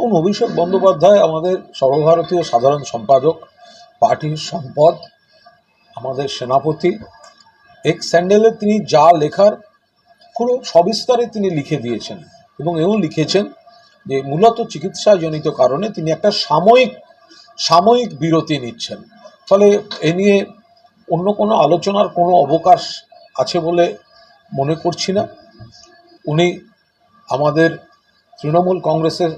এবং অভিষেক বন্দ্যোপাধ্যায় আমাদের সর্বভারতীয় সাধারণ সম্পাদক, পার্টির সম্পদ, আমাদের সেনাপতি, এক স্যান্ডেলে তিনি যা লেখার পুরো সবিস্তারে তিনি লিখে দিয়েছেন এবং এও লিখেছেন যে মূলত চিকিৎসাজনিত কারণে তিনি একটা সাময়িক সাময়িক বিরতি নিচ্ছেন। ফলে এ নিয়ে অন্য কোনো আলোচনার কোনো অবকাশ আছে বলে মনে করছি না। উনি আমাদের তৃণমূল কংগ্রেসের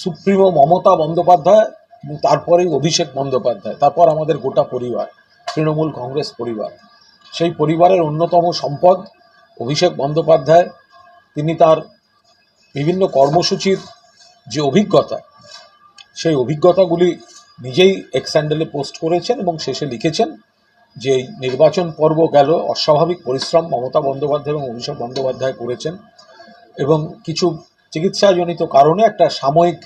সুপ্রিমো মমতা বন্দ্যোপাধ্যায় এবং তারপরেই অভিষেক বন্দ্যোপাধ্যায়, তারপর আমাদের গোটা পরিবার, তৃণমূল কংগ্রেস পরিবার। সেই পরিবারের অন্যতম সম্পদ অভিষেক বন্দ্যোপাধ্যায়। তিনি তার বিভিন্ন কর্মসূচির যে অভিজ্ঞতা, সেই অভিজ্ঞতাগুলি নিজেই এক্স হ্যান্ডেলে পোস্ট করেছেন এবং শেষে লিখেছেন যে নির্বাচন পর্ব গেল, অস্বাভাবিক পরিশ্রম মমতা বন্দ্যোপাধ্যায় এবং অভিষেক বন্দ্যোপাধ্যায় করেছেন এবং কিছু চিকিৎসাজনিত কারণে একটা সাময়িক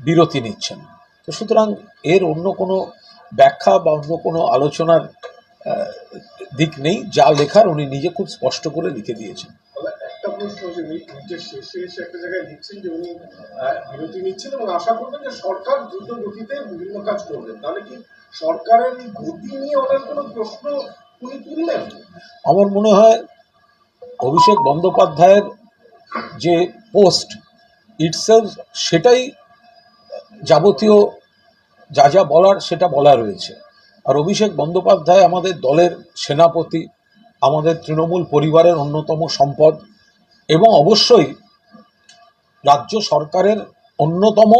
বিরতি নিচ্ছেন। তো সুতরাং এর অন্য কোনো ব্যাখ্যা বা অন্য কোনো আলোচনার দিক নেই। যা লেখার উনি নিজে খুব স্পষ্ট করে লিখে দিয়েছেন। আমার মনে হয় অভিষেক বন্দ্যোপাধ্যায়ের যে পোস্ট ইটসেলফ সেটাই যাবতীয় যা যা বলার সেটা বলা রয়েছে। আর অভিষেক বন্দ্যোপাধ্যায় আমাদের দলের সেনাপতি, আমাদের তৃণমূল পরিবারের অন্যতম সম্পদ এবং অবশ্যই রাজ্য সরকারের অন্যতম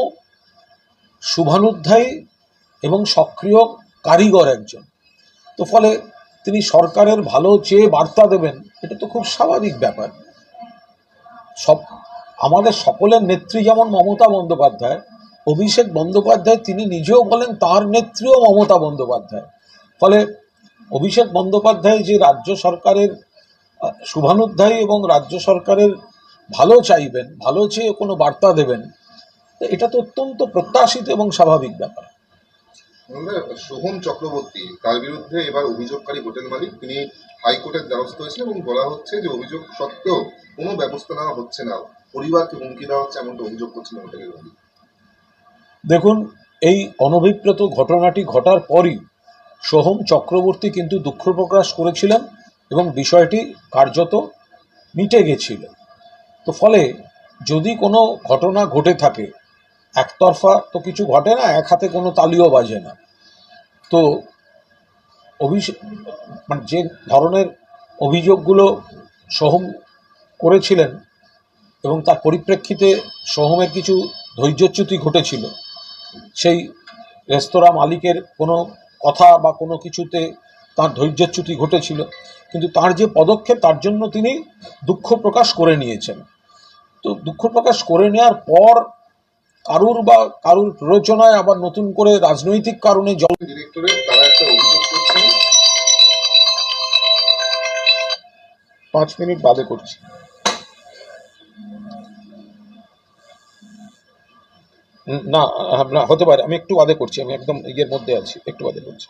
শুভানুধ্যায়ী এবং সক্রিয় কারিগর একজন। তো ফলে তিনি সরকারের ভালো চেয়ে বার্তা দেবেন, এটা তো খুব স্বাভাবিক ব্যাপার। সব, আমাদের সকলের নেত্রী যেমন মমতা বন্দ্যোপাধ্যায়, অভিষেক বন্দ্যোপাধ্যায় তিনি নিজেও বলেন তার নেত্রীও মমতা বন্দ্যোপাধ্যায়। ফলে অভিষেক বন্দ্যোপাধ্যায় যে রাজ্য সরকারের শুভানুধ্যায়ী এবং রাজ্য সরকারের ভালো চাইবেন, ভালো চেয়ে কোনো বার্তা দেবেন, এটা তো অত্যন্ত প্রত্যাশিত এবং স্বাভাবিক ব্যাপার। সোহম চক্রবর্তী, তার বিরুদ্ধে এবার অভিযোগকারী হোটেল মালিক, তিনি হাইকোর্টের দ্বারস্থ হয়েছেন এবং বলা হচ্ছে যে অভিযোগ সত্ত্বেও কোনো ব্যবস্থা নেওয়া হচ্ছে না। পরিবারকে হুমকি দেওয়া হচ্ছে এমনটা অভিযোগ করছেন হোটেলের মালিক। দেখুন, এই অনভিপ্রেত ঘটনাটি ঘটার পরই সোহম চক্রবর্তী কিন্তু দুঃখ প্রকাশ করেছিলেন এবং বিষয়টি কার্যত মিটে গেছিল। তো ফলে যদি কোনো ঘটনা ঘটে থাকে একতরফা তো কিছু ঘটে না, এক হাতে কোনো তালিও বাজে না। তো অভিষেক মানে যে ধরনের অভিযোগগুলো সোহম করেছিলেন এবং তার পরিপ্রেক্ষিতে সোহমের কিছু ধৈর্যচ্যুতি ঘটেছিল, সেই রেস্তোরাঁ মালিকের কোনো কথা বা কোনো কিছুতে তার ধৈর্যচ্যুতি ঘটেছিল, কিন্তু তার যে পদক্ষেপ তার জন্য তিনি দুঃখ প্রকাশ করে নিয়েছেন। তো দুঃখ প্রকাশ করে নেওয়ার পর কারুর বা কারুর প্ররোচনায় আবার নতুন করে রাজনৈতিক কারণে জল ডিরেক্টরের তারা একটা অভিযোগ করছেন পাঁচ মিনিট বাদে করছি। না না হতে পারে। আমি একটু বাদে করছি। আমি একদম ইয়ের মধ্যে আছি। একটু বাদে করছি।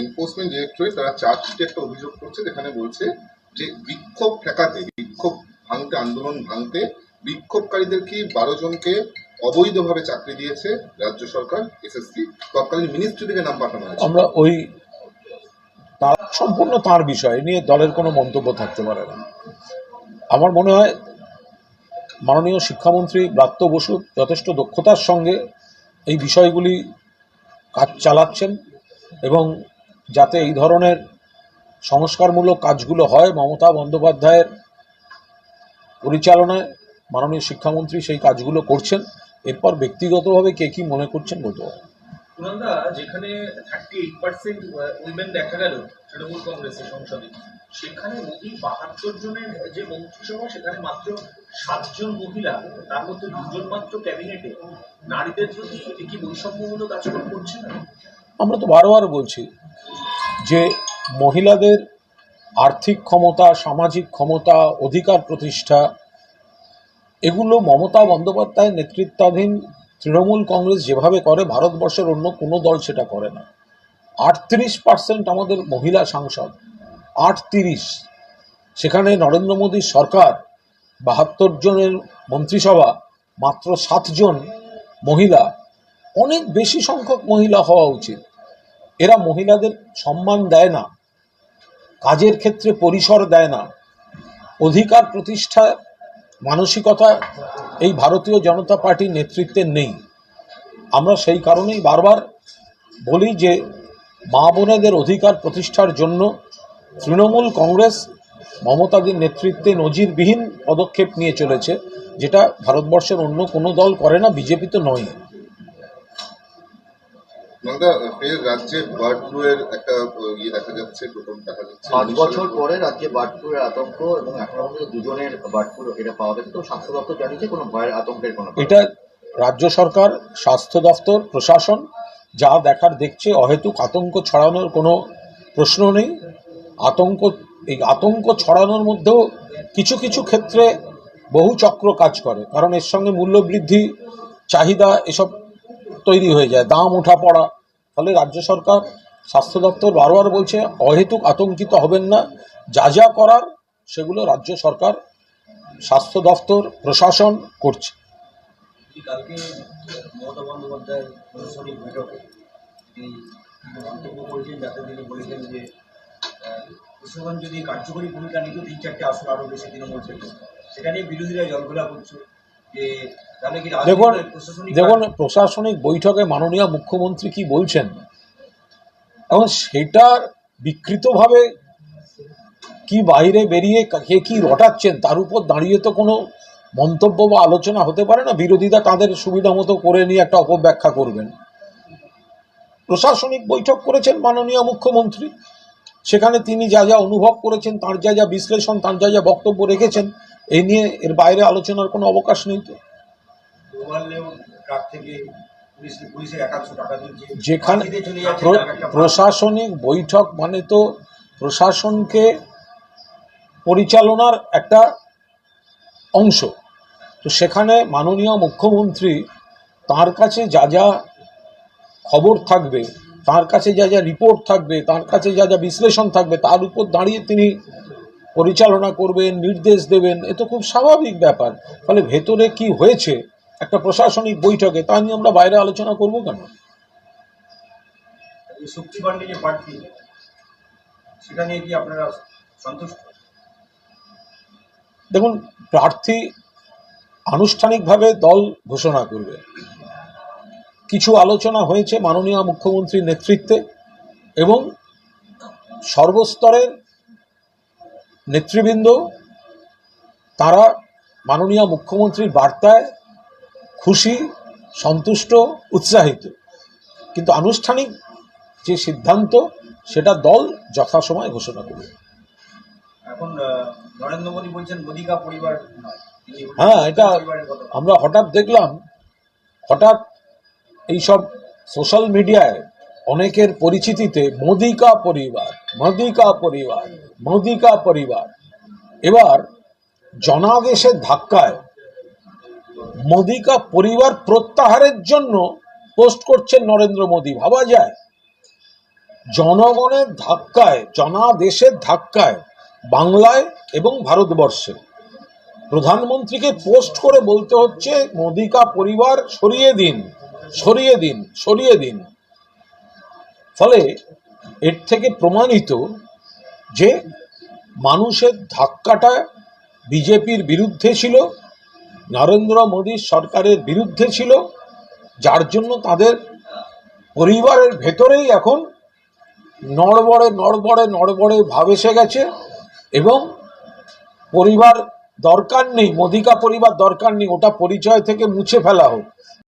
এনফোর্সমেন্ট ডিরেক্টরেট তারা চার্জশিটে একটা অভিযোগ করছে যেখানে বলছে যে বিক্ষোভ ঠেকাতে বিক্ষোভ ভাঙতে আন্দোলন ভাঙতে বিক্ষোভকারীদেরকে বারো জনকে অবৈধভাবে চাকরি দিয়েছে রাজ্য সরকার, এসএসসি? তৎকালীন মিনিস্ট্রি থেকে নাম পাঠানো হয়েছে। আমরা ওই তার সম্পূর্ণ তার বিষয় নিয়ে দলের কোনো মন্তব্য থাকতে পারে না। আমার মনে হয় মাননীয় শিক্ষামন্ত্রী ব্রাত্য বসু যথেষ্ট দক্ষতার সঙ্গে এই বিষয়গুলি কাজ চালাচ্ছেন এবং যাতে এই ধরনের সংস্কারমূলক কাজগুলো হয় মমতা বন্দ্যোপাধ্যায়ের পরিচালনায় মাননীয় শিক্ষামন্ত্রী সেই কাজগুলো করছেন। এরপর ব্যক্তিগতভাবে কে কি মনে করছেন বলতে পারেন। সুনন্দা যেখানে থার্টি এইট পার্সেন্ট উইমেন দেখা গেল তৃণমূল কংগ্রেসের সংসদে সেখানে মোদী বাহাত্তর জনের যে মন্ত্রিসভা সেখানে মাত্র সাতজন মহিলা তার মধ্যে দুজন মাত্র ক্যাবিনেটে নারীদের প্রতি এটি কি বৈষম্যমূলক আচরণ করছে না? আমরা তো বারবার বলছি যে মহিলাদের আর্থিক ক্ষমতা সামাজিক ক্ষমতা অধিকার প্রতিষ্ঠা এগুলো মমতা বন্দ্যোপাধ্যায়ের নেতৃত্বাধীন তৃণমূল কংগ্রেস যেভাবে করে, ভারতবর্ষের অন্য কোনো দল সেটা করে না। আটত্রিশ পার্সেন্ট আমাদের মহিলা সাংসদ। আটত্রিশ। সেখানে নরেন্দ্র মোদীর সরকার, বাহাত্তর জনের মন্ত্রিসভা, মাত্র সাতজন মহিলা। অনেক বেশি সংখ্যক মহিলা হওয়া উচিত। এরা মহিলাদের সম্মান দেয় না। কাজের ক্ষেত্রে পরিসর দেয় না। অধিকার প্রতিষ্ঠা মানসিকতা এই ভারতীয় জনতা পার্টির নেতৃত্বে নেই। আমরা সেই কারণেই বারবার বলি যে মা বোনেদের অধিকার প্রতিষ্ঠার জন্য তৃণমূল কংগ্রেস মমতাদির নেতৃত্বে নজিরবিহীন পদক্ষেপ নিয়ে চলেছে, যেটা ভারতবর্ষের অন্য কোনো দল করে না, বিজেপি তো নয়। ফের রাজ্যে বার্ড ফ্লু এর একটা ইয়ে দেখা যাচ্ছে প্রথম দেখা যাচ্ছে। পাঁচ বছর পরে রাজ্যে বার্ড আতঙ্ক এবং এখনও পর্যন্ত দুজনের বার্ড ফ্লু এটা পাওয়া গেছে তো স্বাস্থ্য দপ্তর জানিয়েছে কোনো ভয়ের আতঙ্কের কোনো এটা রাজ্য সরকার স্বাস্থ্য দফতর প্রশাসন যা দেখার দেখছে অহেতুক আতঙ্ক ছড়ানোর কোনো প্রশ্ন নেই। আতঙ্ক এই আতঙ্ক ছড়ানোর মধ্যেও কিছু কিছু ক্ষেত্রে বহু চক্র কাজ করে। কারণ এর সঙ্গে মূল্যবৃদ্ধি চাহিদা এসব তৈরি হয়ে যায়, দাম ওঠা পড়া। ফলে রাজ্য সরকার, স্বাস্থ্য দপ্তর বারবার বলছে, অহেতুক আতঙ্কিত হবেন না, যা যা করার সেগুলো রাজ্য সরকার, স্বাস্থ্য দপ্তর, প্রশাসন করছে। যদি কার্যকরী ভূমিকা নিত তিন চারটে আসন আরও বেশি তৃণমূল থেকে সেখানে বিরোধীরা জলঘোলা করছে। দেখুন প্রশাসনিক দেখুন প্রশাসনিক বৈঠকে মাননীয় মুখ্যমন্ত্রী কি বলছেন? এবং সেটার বিকৃতভাবে কি বাইরে বেরিয়ে কে কি রটাচ্ছেন তার উপর দাঁড়িয়ে তো কোনো মন্তব্য বা আলোচনা হতে পারে না। বিরোধীরা তাদের সুবিধা মতো করে নিয়ে একটা অপব্যাখ্যা করবেন। প্রশাসনিক বৈঠক করেছেন মাননীয় মুখ্যমন্ত্রী। সেখানে তিনি যা যা অনুভব করেছেন তার যা যা বিশ্লেষণ তার যা যা বক্তব্য রেখেছেন এই নিয়ে এর বাইরে আলোচনার কোনো অবকাশ নেই তো। যেখানে প্রশাসনিক বৈঠক মানে তো প্রশাসনকে পরিচালনার একটা অংশ। তো সেখানে মাননীয় মুখ্যমন্ত্রী তার কাছে যা যা খবর থাকবে তার কাছে যা যা রিপোর্ট থাকবে তার কাছে যা যা বিশ্লেষণ থাকবে তার উপর দাঁড়িয়ে তিনি পরিচালনা করবেন নির্দেশ দেবেন এ তো খুব স্বাভাবিক ব্যাপার। ফলে ভেতরে কি হয়েছে একটা প্রশাসনিক বৈঠকে তা নিয়ে আমরা বাইরে আলোচনা করব কেন? সেটা নিয়ে কি আপনারা সন্তুষ্ট? দেখুন প্রার্থী আনুষ্ঠানিকভাবে দল ঘোষণা করবে। কিছু আলোচনা হয়েছে মাননীয় মুখ্যমন্ত্রীর নেতৃত্বে এবং সর্বস্তরের নেতৃবৃন্দ তারা মাননীয় মুখ্যমন্ত্রীর বার্তায় খুশি সন্তুষ্ট উৎসাহিত। কিন্তু আনুষ্ঠানিক যে সিদ্ধান্ত সেটা দল যথাসময়ে ঘোষণা করবে। এখন নরেন্দ্র মোদী বলছেন মোদিকা পরিবার নয়। তিনি বলছেন হ্যাঁ, এটা- আমরা হঠাৎ দেখলাম হঠাৎ এইসব সোশ্যাল মিডিয়ায় অনেকের পরিচিতিতে মোদিকা পরিবার মোদিকা পরিবার মোদিকা পরিবার। এবার জনাদেশের ধাক্কায় মোদিকা পরিবার প্রত্যাহারের জন্য পোস্ট করছেন নরেন্দ্র মোদী। ভাবা যায়, জনগণের ধাক্কায়, জনাদেশের ধাক্কায় বাংলায় এবং ভারতবর্ষে প্রধানমন্ত্রীকে পোস্ট করে বলতে হচ্ছে, মোদিকা পরিবার সরিয়ে দিন সরিয়ে দিন সরিয়ে দিন। ফলে এর থেকে প্রমাণিত যে মানুষের ধাক্কাটা বিজেপির বিরুদ্ধে ছিল, নরেন্দ্র মোদীর সরকারের বিরুদ্ধে ছিল, যার জন্য তাদের পরিবারের ভেতরেই এখন নড়বড়ে নড়বড়ে নড়বড়ে ভাব এসে গেছে এবং পরিবার দরকার নেই, মোদিকা পরিবার দরকার নেই, ওটা পরিচয় থেকে মুছে ফেলা হোক।